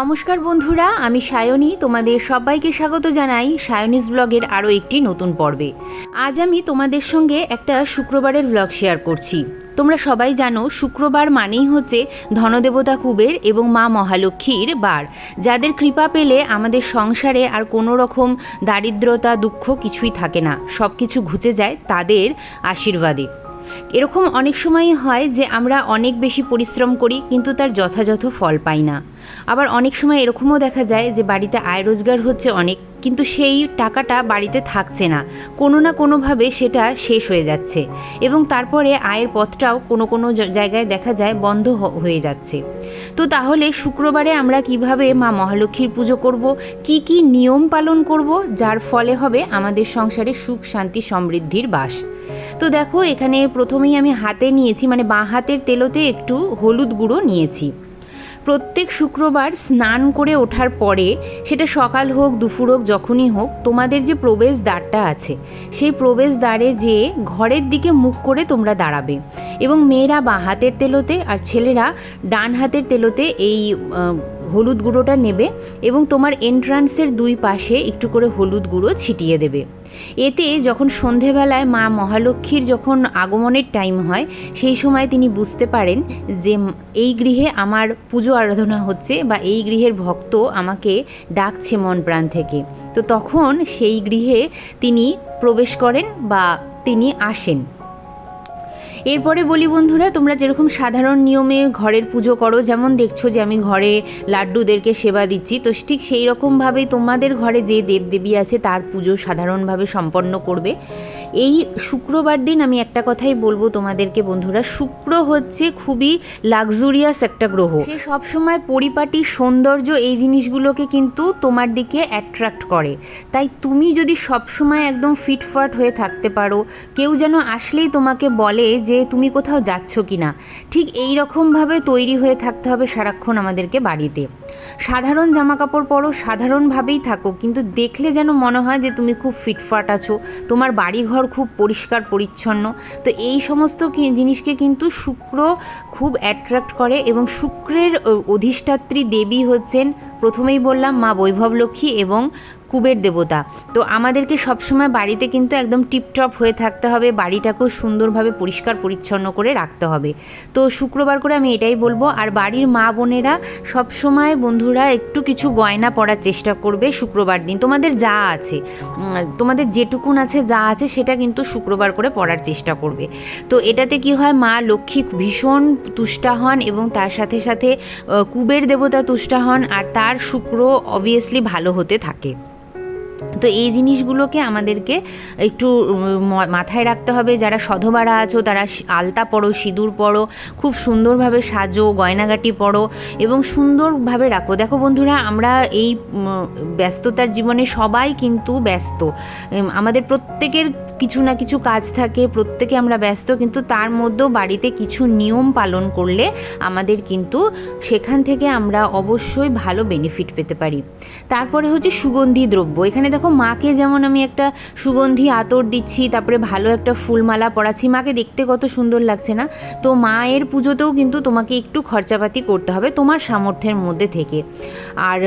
নমস্কার বন্ধুরা, আমি সায়নী। তোমাদের সবাইকে স্বাগত জানাই সায়নিস ব্লগের আরও একটি নতুন পর্বে। আজ আমি তোমাদের সঙ্গে একটা শুক্রবারের ব্লগ শেয়ার করছি। তোমরা সবাই জানো, শুক্রবার মানেই হচ্ছে ধনদেবতা কুবের এবং মা মহালক্ষ্মীর বার। যাদের কৃপা পেলে আমাদের সংসারে আর কোনো রকম দারিদ্রতা, দুঃখ কিছুই থাকে না। সব কিছু ঘুচে যায় তাদের আশীর্বাদে। এরকম অনেক সময়ই হয় যে আমরা অনেক বেশি পরিশ্রম করি, কিন্তু তার যথাযথ ফল পাই না। আবার অনেক সময় এরকমও দেখা যায় যে বাড়িতে আয় রোজগার হচ্ছে অনেক, কিন্তু সেই টাকাটা বাড়িতে থাকছে না। কোনো না কোনোভাবে সেটা শেষ হয়ে যাচ্ছে এবং তারপরে আয়ের পথটাও কোনো কোনো জায়গায় দেখা যায় বন্ধ হয়ে যাচ্ছে। তো তাহলে শুক্রবারে আমরা কীভাবে মা মহালক্ষ্মীর পুজো করব, কি কি নিয়ম পালন করব, যার ফলে হবে আমাদের সংসারে সুখ, শান্তি, সমৃদ্ধির বাস। তো দেখো, এখানে প্রথমেই আমি হাতে নিয়েছি মানে বাঁ হাতের তেলোতে একটু হলুদ গুঁড়ো নিয়েছি। প্রত্যেক শুক্রবার স্নান করে ওঠার পরে, সেটা সকাল হোক, দুপুর হোক, যখনই হোক, তোমাদের যে প্রবেশ দ্বারটা আছে, সেই প্রবেশ দ্বারে যে ঘরের দিকে মুখ করে তোমরা দাঁড়াবে। এবং মেয়েরা বাঁ হাতের তেলোতে আর ছেলেরা ডান হাতের তেলোতে এই হলুদ গুঁড়োটা নেবে এবং তোমার এন্ট্রান্সের দুই পাশে একটু করে হলুদ গুঁড়ো ছিটিয়ে দেবে। এতে যখন সন্ধেবেলায় মা মহালক্ষ্মীর যখন আগমনের টাইম হয়, সেই সময় তিনি বুঝতে পারেন যে এই গৃহে আমার পুজো আরাধনা হচ্ছে বা এই গৃহের ভক্ত আমাকে ডাকছে মন প্রাণ থেকে। তো তখন সেই গৃহে তিনি প্রবেশ করেন বা তিনি আসেন। এরপরে বলি বন্ধুরা, তোমরা যেরকম সাধারণ নিয়মে ঘরের পুজো করো, যেমন দেখছ যে আমি ঘরে লাড্ডুদেরকে সেবা দিচ্ছি, তো ঠিক সেই রকমভাবেই তোমাদের ঘরে যে দেবদেবী আছে তার পুজো সাধারণভাবে সম্পন্ন করবে। এই শুক্রবার দিন আমি একটা কথাই বলব তোমাদেরকে বন্ধুরা, শুক্র হচ্ছে খুবই লাক্সুরিয়াস একটা গ্রহ। সে সবসময় পরিপাটি, সৌন্দর্য এই জিনিসগুলোকে কিন্তু তোমার দিকে অ্যাট্রাক্ট করে। তাই তুমি যদি সবসময় একদম ফিটফাট হয়ে থাকতে পারো, কেউ যেন আসলেই তোমাকে বলে যে তুমি কোথাও যাচ্ছ কি না ঠিক এই রকমভাবে তৈরি হয়ে থাকতে হবে সারাক্ষণ আমাদেরকে বাড়িতে। সাধারণ জামা কাপড় পরো, সাধারণভাবেই থাকো, কিন্তু দেখলে যেন মনে হয় যে তুমি খুব ফিটফাট আছো, তোমার বাড়িঘর খুব পরিষ্কার, পরিচ্ছন্ন। তো এই সমস্ত জিনিসকে কিন্তু শুক্র খুব অ্যাট্রাক্ট করে এবং শুক্রের, অধিষ্ঠাত্রী দেবী হচ্ছেন প্রথমেই বললাম মা বৈভব লক্ষ্মী এবং কুবের দেবতা। তো আমাদেরকে সবসময় বাড়িতে কিন্তু একদম টিপটপ হয়ে থাকতে হবে, বাড়িটাকেও সুন্দরভাবে পরিষ্কার পরিচ্ছন্ন করে রাখতে হবে। তো শুক্রবার করে আমি এটাই বলব, আর বাড়ির মা বোনেরা সবসময় বন্ধুরা একটু কিছু গয়না পরার চেষ্টা করবে শুক্রবার দিন। তোমাদের যা আছে তোমাদের যেটুকুন আছে যা আছে সেটা কিন্তু শুক্রবার করে পরার চেষ্টা করবে। তো এটাতে কি হয়, মা লক্ষ্মী ভীষণ তুষ্টা হন এবং তার সাথে সাথে কুবের দেবতা তুষ্টা হন, আর তার শুক্র অবভিয়াসলি ভালো হতে থাকে। তো এই জিনিসগুলোকে আমাদেরকে একটু মাথায় রাখতে হবে। যারা সধবারা আছো, তারা আলতা পরো, সিঁদুর পরো, খুব সুন্দরভাবে সাজো, গয়নাগাটি পরো এবং সুন্দরভাবে রাখো। দেখো বন্ধুরা, আমরা এই ব্যস্ততার জীবনে সবাই কিন্তু ব্যস্ত। আমাদের প্রত্যেকের কিছু না কিছু কাজ থাকে, প্রত্যেকে আমরা ব্যস্ত, কিন্তু তার মধ্যেও বাড়িতে কিছু নিয়ম পালন করলে আমাদের কিন্তু সেখান থেকে আমরা অবশ্যই ভালো বেনিফিট পেতে পারি। তারপরে হচ্ছে সুগন্ধি দ্রব্য। এখানে দেখো মাকে যেমন আমি একটা সুগন্ধি আতর দিচ্ছি, তারপরে ভালো একটা ফুলমালা পরাচ্ছি, মাকে দেখতে কত সুন্দর লাগছে না? তো মায়ের পুজোতেও কিন্তু তোমাকে একটু খরচাপাতি করতে হবে তোমার সামর্থ্যের মধ্যে থেকে। আর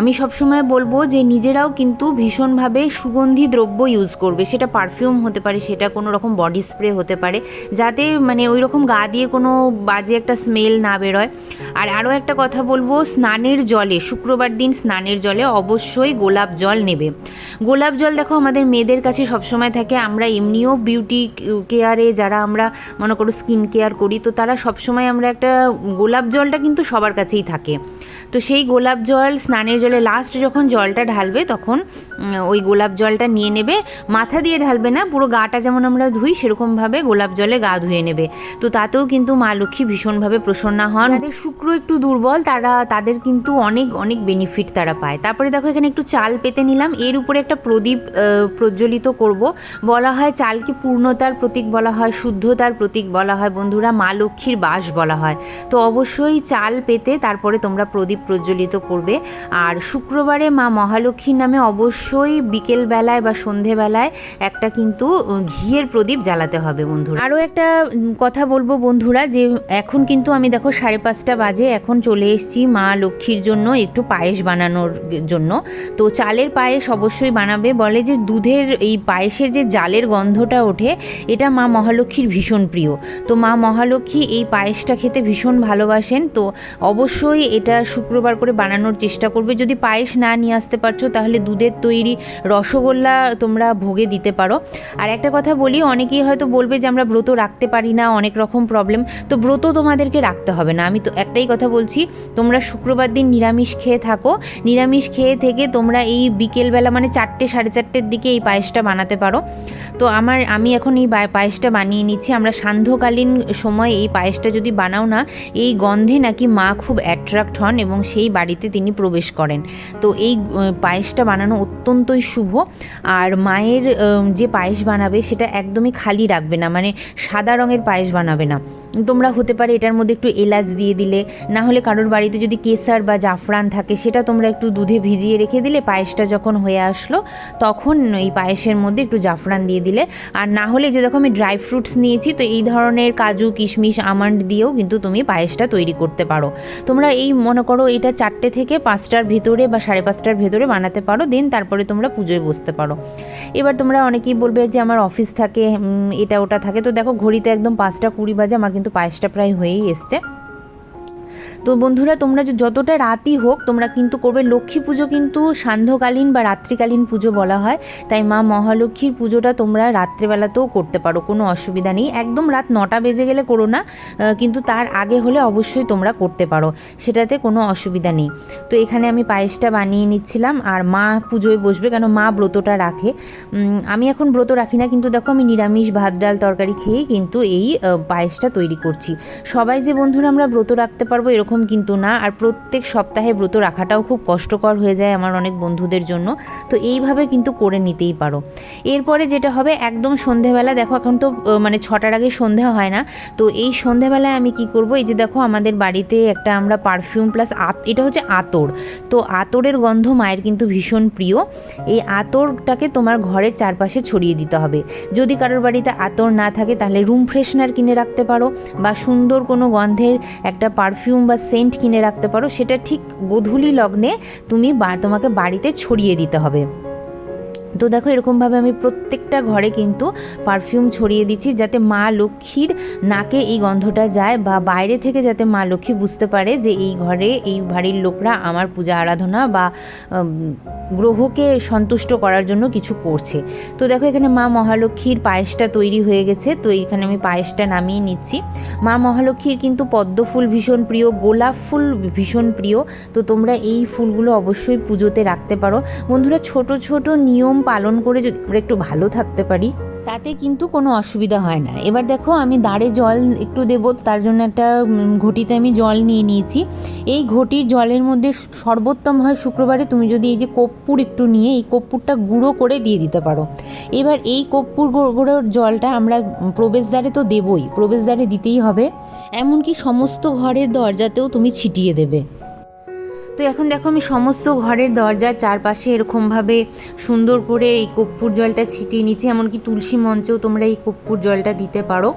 আমি সবসময় বলব যে নিজেরাও কিন্তু ভীষণভাবে সুগন্ধি দ্রব্য ইউজ করবে। সেটা পারফিউম হতে পারে, সেটা কোনো রকম বডি স্প্রে হতে পারে, যাতে মানে ওই রকম গা দিয়ে কোনো বাজে একটা স্মেল না বেরোয়। আর আরও একটা কথা বলব, স্নানের জলে, শুক্রবার দিন স্নানের জলে অবশ্যই গোলাপ জল নেবে। গোলাপ জল দেখো আমাদের মেয়েদের কাছে সবসময় থাকে। আমরা এমনিও বিউটি কেয়ারে যারা আমরা মনে করো স্কিন কেয়ার করি, তো তারা সবসময় আমরা একটা গোলাপ জলটা কিন্তু সবার কাছেই থাকে। তো সেই গোলাপ জল স্নানের জলে লাস্ট যখন জলটা ঢালবে তখন ওই গোলাপ জলটা নিয়ে নেবে। মাথা দিয়ে ঢালবে না, পুরো গাটা যেমন আমরা ধুই সেরকমভাবে গোলাপ জলে গা ধুয়ে নেবে। তো তাতেও কিন্তু মা লক্ষ্মী ভীষণভাবে প্রসন্না হন। যাদের শুক্র একটু দুর্বল, তারা, তাদের কিন্তু অনেক অনেক বেনিফিট তারা পায়। তারপরে দেখো এখানে একটু চাল পেতে নিলাম। এর উপরে একটা প্রদীপ প্রজ্বলিত করব। বলা হয় চালকে পূর্ণতার প্রতীক বলা হয়, শুদ্ধতার প্রতীক বলা হয়। বন্ধুরা, মা লক্ষ্মীর বাস বলা হয়। তো অবশ্যই চাল পেতে তারপরে তোমরা প্রদীপ প্রজ্বলিত করবে। আর শুক্রবারে মা মহালক্ষ্মীর নামে অবশ্যই বিকেলবেলায় বা সন্ধেবেলায় একটা কিন্তু ঘিয়ের প্রদীপ জ্বালাতে হবে বন্ধুরা। আরও একটা কথা বলব বন্ধুরা যে এখন কিন্তু আমি দেখো সাড়ে পাঁচটা বাজে, এখন চলে এসেছি মা লক্ষ্মীর জন্য একটু পায়েস বানানোর জন্য। তো চালের পায়েস অবশ্যই বানাবে। বলে যে দুধের এই পায়েসের যে জালের গন্ধটা ওঠে, এটা মা মহালক্ষ্মীর ভীষণ প্রিয়। তো মা মহালক্ষ্মী এই পায়েসটা খেতে ভীষণ ভালোবাসেন। তো অবশ্যই এটা শুক্রবার করে বানানোর চেষ্টা করবে। যদি পায়েস না নিয়ে আসতে পারছ, তাহলে দুধের তৈরি রসগোল্লা তোমরা ভোগে দিতে পারো। আর একটা কথা বলি, অনেকেই হয়তো বলবে যে আমরা ব্রত রাখতে পারি না, অনেক রকম প্রবলেম তো ব্রত তোমাদেরকে রাখতে হবে না। আমি তো একটাই কথা বলছি, তোমরা শুক্রবার দিন নিরামিষ খেয়ে থাকো। নিরামিষ খেয়ে থেকে তোমরা এই বিকেলবেলা মানে চারটে, সাড়ে চারটের দিকে এই পায়েসটা বানাতে পারো। তো আমার, আমি এখন এই পায়েসটা বানিয়ে নিচ্ছি। আমরা সান্ধ্যকালীন সময় এই পায়েসটা যদি বানাও না, এই গন্ধে নাকি মা খুব অ্যাট্রাক্ট হন এবং সেই বাড়িতে তিনি প্রবেশ করেন। তো এই পায়েসটা বানানো অত্যন্তই শুভ। আর মায়ের যে পায়েস বানাবে সেটা একদমই খালি রাখবে না মানে সাদা রঙের পায়েস বানাবে না। তোমরা হতে পারে এটার মধ্যে একটু এলাচ দিয়ে দিলে, না হলে কারোর বাড়িতে যদি কেসার বা জাফরান থাকে, সেটা তোমরা একটু দুধে ভিজিয়ে রেখে দিলে, পায়েসটা যখন হয়ে আসলো, তখন এই পায়েসের মধ্যে একটু জাফরান দিয়ে দিলে। আর না হলে যে দেখো আমি ড্রাই ফ্রুটস নিয়েছি, তো এই ধরনের কাজু, কিশমিশ, আমন্ড দিয়েও কিন্তু তুমি পায়েসটা তৈরি করতে পারো। তোমরা এই মনে করো এটা চারটে থেকে পাঁচটার ভেতরে বা সাড়ে পাঁচটার ভেতরে বানাতে পারো, দেন তারপরে তোমরা পুজোয় বসতে পারো। এবার তোমরা অনেকেই বলবে যে আমার অফিস থাকে এটা ওটা থাকে। তো দেখো ঘড়িতে একদম পাঁচটা কুড়ি বাজে, আমার কিন্তু পায়েসটা প্রায় হয়েই এসছে। তো বন্ধুরা, তোমরা যতটা রাতই হোক, তোমরা কিন্তু করবে। লক্ষ্মী পুজো কিন্তু সান্ধ্যকালীন বা রাত্রিকালীন পুজো বলা হয়। তাই মা মহালক্ষ্মীর পুজোটা তোমরা রাত্রেবেলাতেও করতে পারো, কোনো অসুবিধা নেই। একদম রাত নটা বেজে গেলে করো না কিন্তু তার আগে হলে অবশ্যই তোমরা করতে পারো, সেটাতে কোনো অসুবিধা নেই। তো এখানে আমি পায়েসটা বানিয়ে নিচ্ছিলাম, আর মা পুজোয় বসবে কেন? মা ব্রতটা রাখে। আমি এখন ব্রত রাখি না, কিন্তু দেখো আমি নিরামিষ ভাত, ডাল, তরকারি খেয়েই কিন্তু এই পায়েসটা তৈরি করছি। সবাই যে বন্ধুরা আমরা ব্রত রাখতে পারব এরকম কিন্তু না। আর প্রত্যেক সপ্তাহে ব্রত রাখাটাও খুব কষ্টকর হয়ে যায় আমার অনেক বন্ধুদের জন্য। তো এইভাবে কিন্তু করে নিতেই পারো। এরপরে যেটা হবে, একদম সন্ধেবেলা, দেখো এখন তো মানে ছটার আগে সন্ধে হয় না। তো এই সন্ধেবেলায় আমি কি করব, এই যে দেখো আমাদের বাড়িতে একটা আমরা পারফিউম প্লাস এটা হচ্ছে আতর। তো আতরের গন্ধ মায়ের কিন্তু ভীষণ প্রিয়। এই আতরটাকে তোমার ঘরের চারপাশে ছড়িয়ে দিতে হবে। যদি কারোর বাড়িতে আতর না থাকে, তাহলে রুম ফ্রেশনার কিনে রাখতে পারো। বা সুন্দর কোনো গন্ধের একটা পারফিউম বা সেন্ট কিনে রাখতে পারো, সেটা ঠিক গোধূলি লগ্নে তুমি তোমাকে বাড়িতে ছড়িয়ে দিতে হবে। তো দেখো, এরকমভাবে আমি প্রত্যেকটা ঘরে কিন্তু পারফিউম ছড়িয়ে দিচ্ছি যাতে মা লক্ষ্মীর নাকে এই গন্ধটা যায় বা বাইরে থেকে যাতে মা লক্ষ্মী বুঝতে পারে যে এই ঘরে, এই বাড়ির লোকরা আমার পূজা আরাধনা বা গ্রহকে সন্তুষ্ট করার জন্য কিছু করছে। তো দেখো, এখানে মা মহালক্ষ্মীর পায়েসটা তৈরি হয়ে গেছে। তো এখানে আমি পায়েসটা নামিয়ে নিচ্ছি। মা মহালক্ষ্মীর কিন্তু পদ্ম ফুল ভীষণ প্রিয়, গোলাপ ফুল ভীষণ প্রিয়। তো তোমরা এই ফুলগুলো অবশ্যই পুজোতে রাখতে পারো। বন্ধুরা, ছোট ছোট নিয়ম পালন করে যদি আমরা একটু ভালো থাকতে পারি, তাতে কিন্তু কোনো অসুবিধা হয় না। এবার দেখো, আমি দাঁড়ে জল একটু দেবো, তার জন্য একটা ঘটিতে আমি জল নিয়ে নিয়েছি। এই ঘটির জলের মধ্যে সর্বোত্তম হয় শুক্রবারে তুমি যদি এই যে কর্পূর একটু নিয়ে, এই কর্পূরটা গুঁড়ো করে দিয়ে দিতে পারো। এবার এই কর্পূর গুঁড়োর জলটা আমরা প্রবেশদ্বারে তো দেবই, প্রবেশদ্বারে দিতেই হবে। এমনকি সমস্ত ঘরের দরজাতেও তুমি ছিটিয়ে দেবে। তো এখন দেখো আমি সমস্ত ঘরের দরজার চারপাশে এরকমভাবে সুন্দর করে এই কর্পূর জলটা ছিটিয়ে নিচ্ছি, এমনকি তুলসী মঞ্চেও তোমরা এই কর্পূর জলটা দিতে পারো।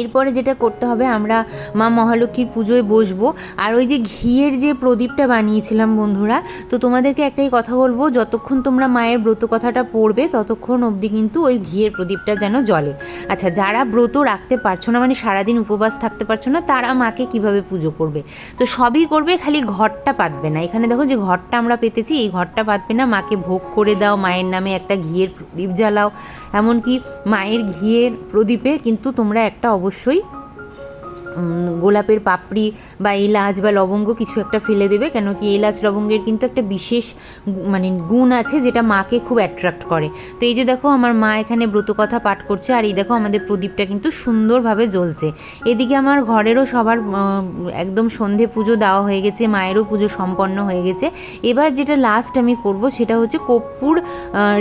এরপরে যেটা করতে হবে, আমরা মা মহালক্ষ্মীর পুজোয় বসবো। আর ওই যে ঘিয়ের যে প্রদীপটা বানিয়েছিলাম বন্ধুরা, তো তোমাদেরকে একটাই কথা বলব, যতক্ষণ তোমরা মায়ের ব্রত কথাটা পড়বে, ততক্ষণ অবধি কিন্তু ওই ঘিয়ের প্রদীপটা যেন জলে আচ্ছা যারা ব্রত রাখতে পারছ না মানে সারাদিন উপবাস থাকতে পারছ না, তারা মাকে কীভাবে পুজো করবে? তো সবই করবে, খালি ঘরটা পাতবে না। এখানে দেখো যে ঘরটা আমরা পেতেছি, এই ঘরটা পাতবে না। মাকে ভোগ করে দাও, মায়ের নামে একটা ঘিয়ের প্রদীপ জ্বালাও। এমনকি মায়ের ঘিয়ের প্রদীপে কিন্তু তোমরা একটা অবশ্যই উম, গোলাপের পাপড়ি বা এলাচ বা লবঙ্গ কিছু একটা ফেলে দেবে, কেন কি এলাচ লবঙ্গের কিন্তু একটা বিশেষ মানে গুণ আছে যেটা মাকে খুব অ্যাট্রাক্ট করে। তো এই যে দেখো আমার মা এখানে ব্রতকথা পাঠ করছে, আর এই দেখো আমাদের প্রদীপটা কিন্তু সুন্দরভাবে জ্বলছে। এদিকে আমার ঘরেরও সবার একদম সন্ধে পুজো দেওয়া হয়ে গেছে, মায়েরও পুজো সম্পন্ন হয়ে গেছে। এবার যেটা লাস্ট আমি করব সেটা হচ্ছে কর্পূর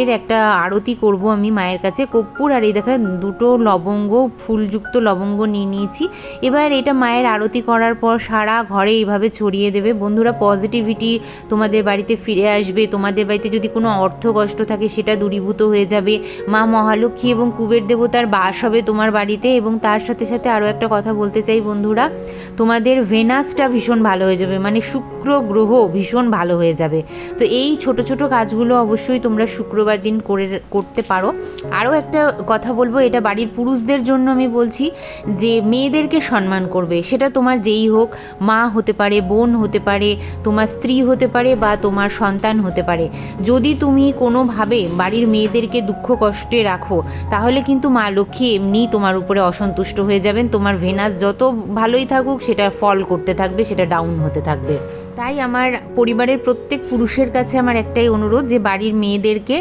এর একটা আরতি করব আমি মায়ের কাছে। কর্পূর আর এই দেখা দুটো লবঙ্গ, ফুলযুক্ত লবঙ্গ নিয়ে নিয়েছি। এবার এবার এটা মায়ের আরতি করার পর সারা ঘরে এইভাবে ছড়িয়ে দেবে। বন্ধুরা পজিটিভিটি তোমাদের বাড়িতে ফিরে আসবে। তোমাদের বাড়িতে যদি কোনো অর্থ কষ্ট থাকে, সেটা দূরীভূত হয়ে যাবে। মা মহালক্ষ্মী এবং কুবের দেবতার বাস হবে তোমার বাড়িতে এবং তার সাথে সাথে আরও একটা কথা বলতে চাই বন্ধুরা, তোমাদের ভেনাসটা ভীষণ ভালো হয়ে যাবে। মানে শুক্র গ্রহ ভীষণ ভালো হয়ে যাবে। তো এই ছোট ছোট কাজগুলো অবশ্যই তোমরা শুক্রবার দিন করে করতে পারো। আরও একটা কথা বলব, এটা বাড়ির পুরুষদের জন্য আমি বলছি যে, মেয়েদেরকে সম্মান করবে। সেটা তোমার যেই হোক, মা হতে পারে, বোন হতে পারে, তোমার স্ত্রী হতে পারে বা তোমার সন্তান হতে পারে। যদি তুমি কোনোভাবে বাড়ির মেয়েদেরকে দুঃখ কষ্টে রাখো, তাহলে কিন্তু মা লক্ষ্মী এমনি তোমার উপরে অসন্তুষ্ট হয়ে যাবেন। তোমার ভেনাস যত ভালোই থাকুক, সেটা ফল করতে থাকবে, সেটা ডাউন হতে থাকবে। তাই আমার পরিবারের প্রত্যেক পুরুষের কাছে আমার একটাই অনুরোধ যে বাড়ির মেয়েদেরকে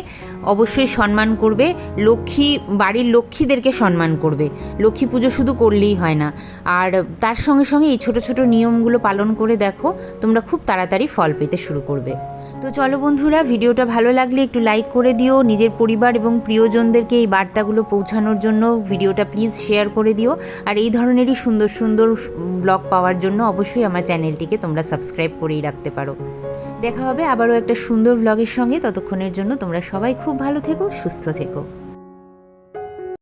অবশ্যই সম্মান করবে, লক্ষ্মী, বাড়ির লক্ষ্মীদেরকে সম্মান করবে। লক্ষ্মী পুজো শুধু করলেই হয় না। আর তার সঙ্গে সঙ্গে এই ছোট ছোট নিয়মগুলো পালন করে দেখো, তোমরা খুব তাড়াতাড়ি ফল পেতে শুরু করবে। তো চলো বন্ধুরা, ভিডিওটা ভালো লাগলে একটু লাইক করে দিও, নিজের পরিবার এবং প্রিয়জনদেরকে এই বার্তাগুলো পৌঁছানোর জন্য ভিডিওটা প্লিজ শেয়ার করে দিও। আর এই ধরনেরই সুন্দর সুন্দর ব্লগ পাওয়ার জন্য অবশ্যই আমার চ্যানেলটিকে তোমরা সাবস্ক্রাইব করেই রাখতে পারো। দেখা হবে আবারও একটা সুন্দর ব্লগের সঙ্গে। ততক্ষণের জন্য তোমরা সবাই খুব ভালো থেকো, সুস্থ থেকো।